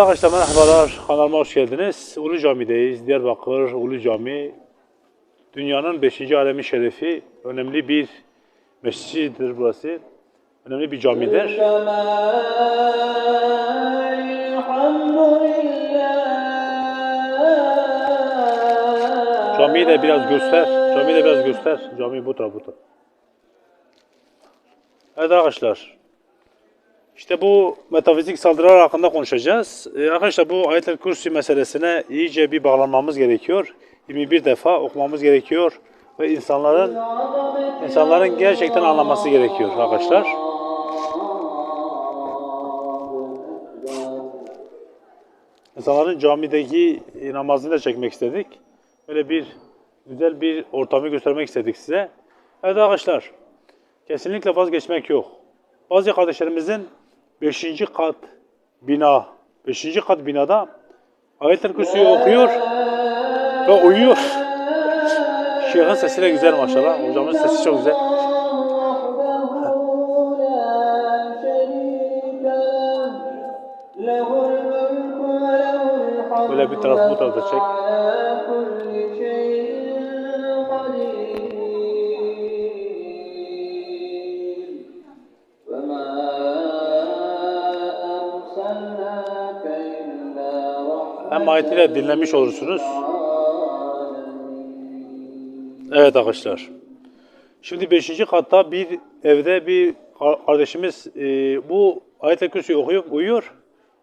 arkadaşlar merhabalar. Kanalıma hoş geldiniz. Ulu Cami'deyiz. Diyarbakır Ulu Cami. Dünyanın 5. alemi şerefi. Önemli bir mesciddir burası. Önemli bir camidir. Camiyi de biraz göster. Camiyi de biraz göster. Cami bu taraf bu. Evet arkadaşlar. İşte bu metafizik saldırılar hakkında konuşacağız. Ee, arkadaşlar bu ayet-el kürsi meselesine iyice bir bağlanmamız gerekiyor. 21 defa okumamız gerekiyor ve insanların insanların gerçekten anlaması gerekiyor arkadaşlar. İnsanların camideki namazını da çekmek istedik. Böyle bir güzel bir ortamı göstermek istedik size. Evet arkadaşlar, kesinlikle vazgeçmek yok. Bazı kardeşlerimizin 5. kat bina, 5. kat binada Ayet-el Kürsi'yi okuyor ve uyuyor. Şeyh'in sesi de güzel maşallah. Hocamın sesi çok güzel. Böyle bir taraf bu tarafta çek. Hem ayetiyle dinlemiş olursunuz. Evet arkadaşlar. Şimdi 5. katta bir evde bir kar- kardeşimiz e, bu ayet-i kürsüyü okuyup uyuyor.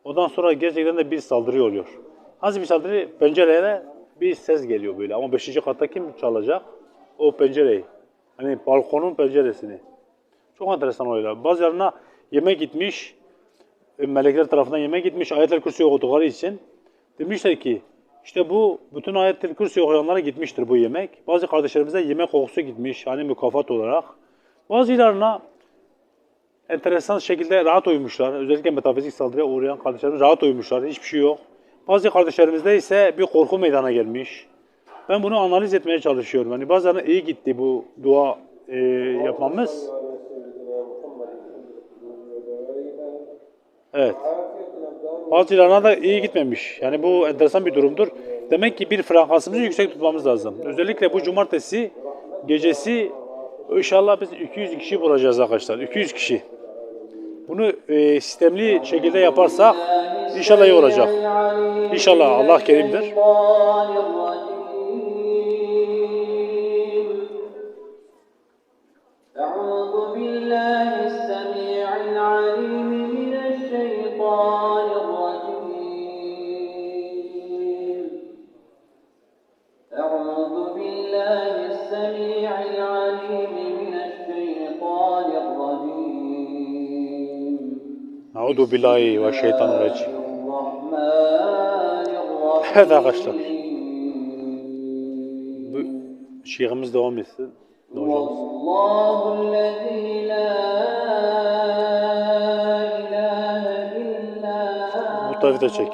Ondan sonra gerçekten de bir saldırı oluyor. Nasıl bir saldırı? Pencereye bir ses geliyor böyle. Ama 5. katta kim çalacak? O pencereyi. Hani balkonun penceresini. Çok enteresan olaylar. Bazılarına yemek gitmiş. e, Melekler tarafından yemek gitmiş. Ayet-el Kürsi'yi okudukları için. Demişler ki işte bu bütün kürsi okuyanlara gitmiştir bu yemek. Bazı kardeşlerimize yemek kokusu gitmiş hani mükafat olarak. Bazılarına enteresan şekilde rahat uyumuşlar. Özellikle metafizik saldırıya uğrayan kardeşlerimiz rahat uyumuşlar. Hiçbir şey yok. Bazı kardeşlerimizde ise bir korku meydana gelmiş. Ben bunu analiz etmeye çalışıyorum. Hani bazılarına iyi gitti bu dua e, yapmamız. Bazılarına da iyi gitmemiş. Yani bu enteresan bir durumdur. Demek ki bir frekansımızı yüksek tutmamız lazım. Özellikle bu cumartesi gecesi inşallah biz 200 kişi bulacağız arkadaşlar. 200 kişi. Bunu e, sistemli şekilde yaparsak inşallah iyi olacak. İnşallah Allah kerimdir. السميع العليم من الشيطان الرجيم Euzu billahi ve şeytanirracim. الرحمن Evet arkadaşlar. الرحيم Bu şeyhimiz devam etsin. Hocamız. والله الذي لا إله إلا Bu tarafa da çek.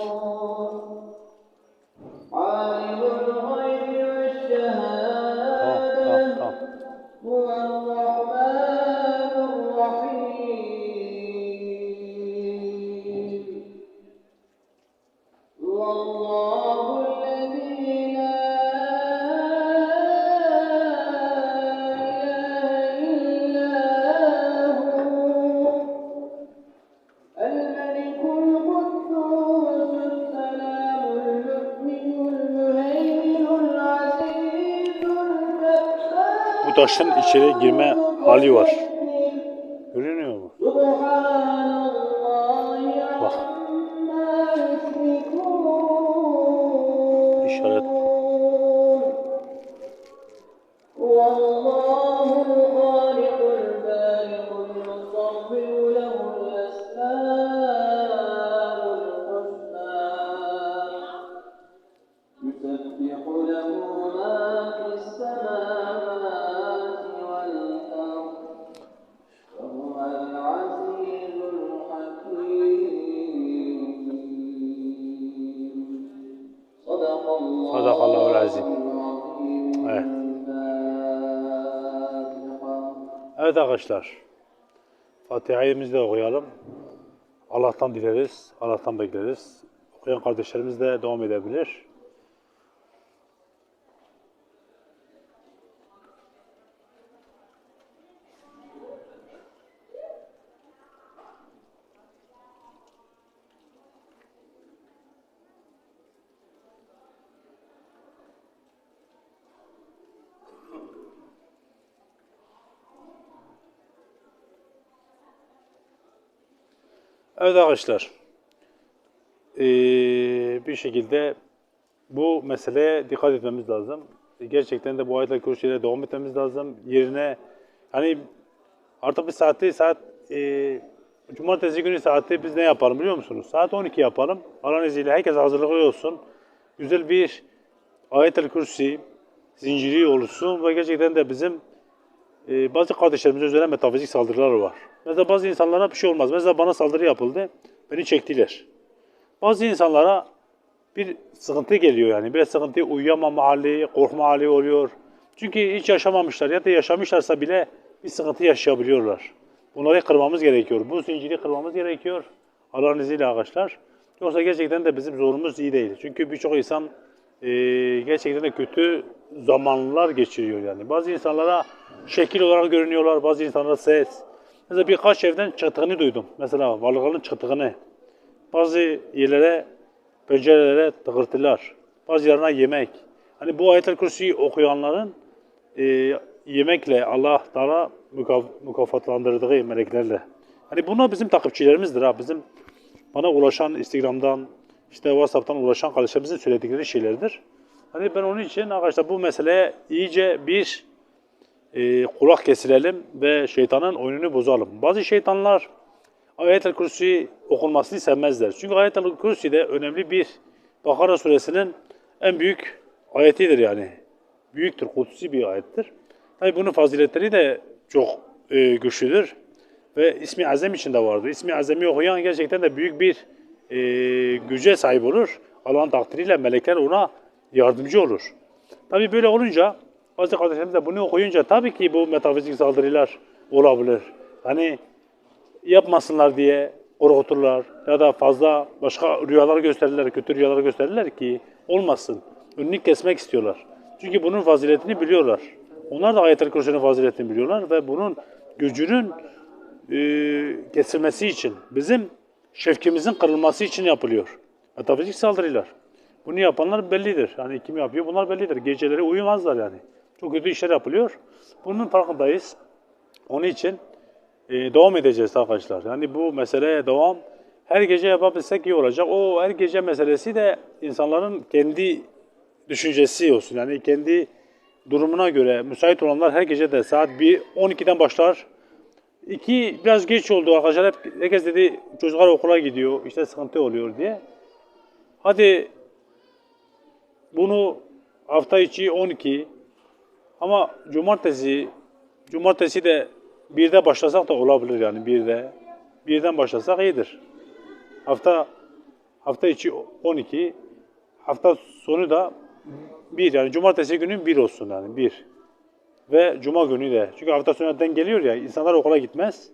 Taşın içeri girme hali var. Sadakallahu azim. Evet. Evet arkadaşlar. Fatiha'yı de okuyalım. Allah'tan dileriz, Allah'tan bekleriz. Okuyan kardeşlerimiz de devam edebilir. Evet arkadaşlar. Ee, bir şekilde bu meseleye dikkat etmemiz lazım. Gerçekten de bu ayetler kürsüyle devam etmemiz lazım. Yerine hani artık bir saati saat e, cumartesi günü saati biz ne yapalım biliyor musunuz? Saat 12 yapalım. Allah'ın izniyle herkes hazırlıklı olsun. Güzel bir ayet-el kürsi zinciri olsun ve gerçekten de bizim e, bazı kardeşlerimize üzerine metafizik saldırılar var. Mesela bazı insanlara bir şey olmaz. Mesela bana saldırı yapıldı. Beni çektiler. Bazı insanlara bir sıkıntı geliyor yani. Bir sıkıntı uyuyamama hali, korkma hali oluyor. Çünkü hiç yaşamamışlar ya da yaşamışlarsa bile bir sıkıntı yaşayabiliyorlar. Bunları kırmamız gerekiyor. Bu zinciri kırmamız gerekiyor. Allah'ın izniyle arkadaşlar. Yoksa gerçekten de bizim zorumuz iyi değil. Çünkü birçok insan e, gerçekten de kötü zamanlar geçiriyor yani. Bazı insanlara şekil olarak görünüyorlar, bazı insanlara ses. Mesela birkaç evden çıktığını duydum. Mesela varlıkların çıktığını. Bazı yerlere, pencerelere tıkırtılar. Bazı yerine yemek. Hani bu ayet-el kürsüyü okuyanların e, yemekle Allah Teala mükaf- mükafatlandırdığı meleklerle. Hani bunlar bizim takipçilerimizdir ha. Bizim bana ulaşan Instagram'dan, işte WhatsApp'tan ulaşan kardeşlerimizin söyledikleri şeylerdir. Hani ben onun için arkadaşlar bu meseleye iyice bir e, kulak kesilelim ve şeytanın oyununu bozalım. Bazı şeytanlar Ayet-el Kürsi okunmasını sevmezler. Çünkü Ayet-el Kürsi de önemli bir Bakara suresinin en büyük ayetidir yani. Büyüktür, kutsi bir ayettir. Tabi bunun faziletleri de çok e, güçlüdür. Ve ismi azem içinde vardır. İsmi azemi okuyan gerçekten de büyük bir e, güce sahip olur. Allah'ın takdiriyle melekler ona yardımcı olur. Tabi böyle olunca bazı kardeşlerimiz de bunu okuyunca tabii ki bu metafizik saldırılar olabilir. Hani yapmasınlar diye korkuturlar ya da fazla başka rüyalar gösterirler, kötü rüyalar gösterirler ki olmasın. Önünü kesmek istiyorlar. Çünkü bunun faziletini biliyorlar. Onlar da ayet-el kürsünün faziletini biliyorlar ve bunun gücünün e, kesilmesi için, bizim şefkimizin kırılması için yapılıyor. Metafizik saldırılar. Bunu yapanlar bellidir. Hani kim yapıyor bunlar bellidir. Geceleri uyumazlar yani. Çok kötü işler yapılıyor. Bunun farkındayız. Onun için e, devam edeceğiz arkadaşlar. Yani bu meseleye devam her gece yapabilsek iyi olacak. O her gece meselesi de insanların kendi düşüncesi olsun. Yani kendi durumuna göre müsait olanlar her gece de saat 1 12'den başlar. İki biraz geç oldu arkadaşlar. Hep, herkes dedi çocuklar okula gidiyor. işte sıkıntı oluyor diye. Hadi bunu hafta içi 12 ama cumartesi cumartesi de birde başlasak da olabilir yani birde. Birden başlasak iyidir. Hafta hafta içi 12 hafta sonu da bir yani cumartesi günü bir olsun yani bir. Ve cuma günü de. Çünkü hafta sonu denk geliyor ya insanlar okula gitmez.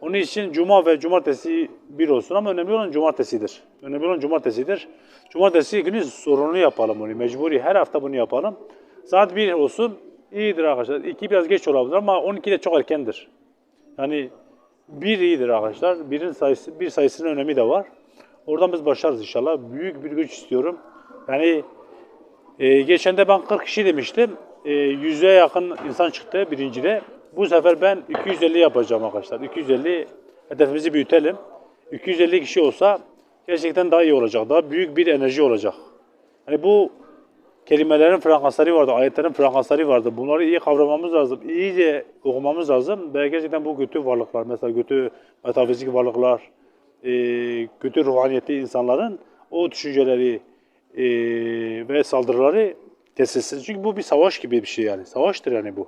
Onun için cuma ve cumartesi bir olsun ama önemli olan cumartesidir. Önemli olan cumartesidir. Cumartesi günü sorunlu yapalım onu. Mecburi her hafta bunu yapalım. Saat 1 olsun iyidir arkadaşlar. 2 biraz geç olabilir ama 12 de çok erkendir. Yani bir iyidir arkadaşlar. Birin sayısı, bir sayısının önemi de var. Oradan biz başlarız inşallah. Büyük bir güç istiyorum. Yani e, geçen de ben 40 kişi demiştim. E, 100'e yakın insan çıktı birincide. Bu sefer ben 250 yapacağım arkadaşlar. 250 hedefimizi büyütelim. 250 kişi olsa gerçekten daha iyi olacak. Daha büyük bir enerji olacak. Hani bu kelimelerin frekansları vardı, ayetlerin frekansları vardı. Bunları iyi kavramamız lazım. iyice okumamız lazım. Ve gerçekten bu kötü varlıklar, mesela kötü metafizik varlıklar, e, kötü ruhaniyetli insanların o düşünceleri e, ve saldırıları kesilsin. Çünkü bu bir savaş gibi bir şey yani. Savaştır yani bu.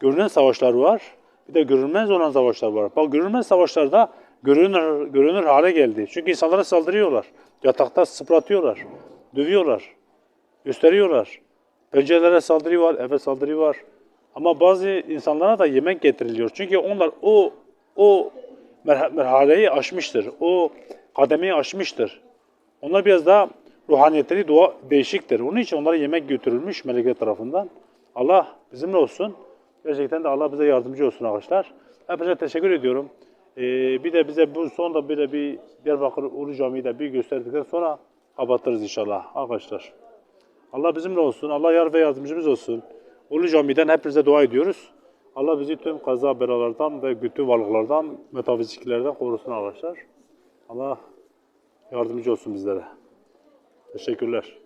Görünen savaşlar var. Bir de görünmez olan savaşlar var. Bak görünmez savaşlarda görünür, görünür hale geldi. Çünkü insanlara saldırıyorlar. Yatakta sıpratıyorlar. Dövüyorlar. Gösteriyorlar. Pencerelere saldırı var, eve saldırı var. Ama bazı insanlara da yemek getiriliyor. Çünkü onlar o o merha- merhaleyi aşmıştır. O kademeyi aşmıştır. Onlar biraz daha ruhaniyetleri dua değişiktir. Onun için onlara yemek götürülmüş melekler tarafından. Allah bizimle olsun. Gerçekten de Allah bize yardımcı olsun arkadaşlar. Hepinize teşekkür ediyorum. Ee, bir de bize bu sonda böyle bir Diyarbakır Ulu Camii'yi de bir gösterdikten sonra kapatırız inşallah arkadaşlar. Allah bizimle olsun. Allah yar ve yardımcımız olsun. Ulu Camii'den hepinize dua ediyoruz. Allah bizi tüm kaza belalardan ve bütün varlıklardan, metafiziklerden korusun arkadaşlar. Allah yardımcı olsun bizlere. Teşekkürler.